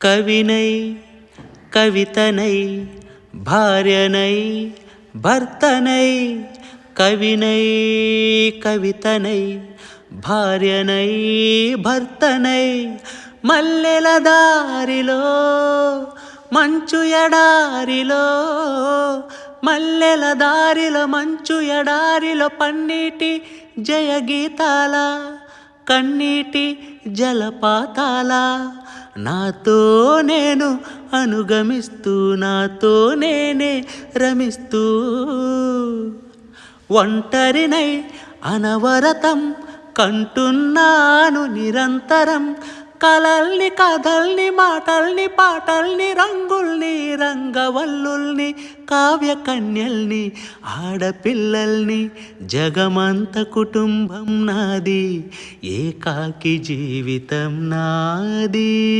కవినై కవితనై భార్యనై భర్తనై కవినై కవితనై భార్యనై భర్తనై మల్లెల దారిలో మంచు ఎడారిలో మల్లెల దారిలో మంచు ఎడారిలో పన్నీటి జయగీతాల కన్నీటి జలపాతాల నాతో నేను అనుగమిస్తూ నాతో నేనే రమిస్తూ. ఒంటరినై అనవరతం కంటున్నాను నిరంతరం కలల్ని కథల్ని మాటల్ని పాటల్ని రంగుల్ని రంగవల్లుల్ని కావ్య కన్యల్ని ఆడపిల్లల్ని జగమంత కుటుంబం నాది ఏకాకి జీవితం నాది.